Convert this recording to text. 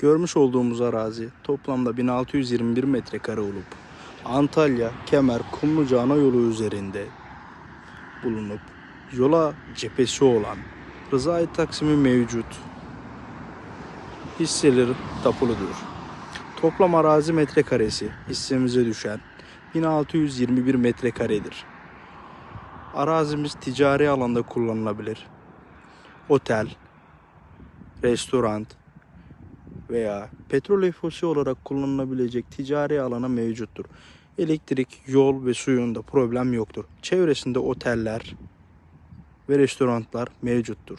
Görmüş olduğumuz arazi toplamda 1621 metrekare olup Antalya, Kemer, Kumluca ana yolu üzerinde bulunup yola cephesi olan rızayı taksimi mevcut hisseleri tapuludur. Toplam arazi metrekaresi hissemize düşen 1621 metrekaredir. Arazimiz ticari alanda kullanılabilir. Otel, restoran veya petrol deposu olarak kullanılabilecek ticari alana mevcuttur. Elektrik, yol ve suyunda problem yoktur. Çevresinde oteller ve restoranlar mevcuttur.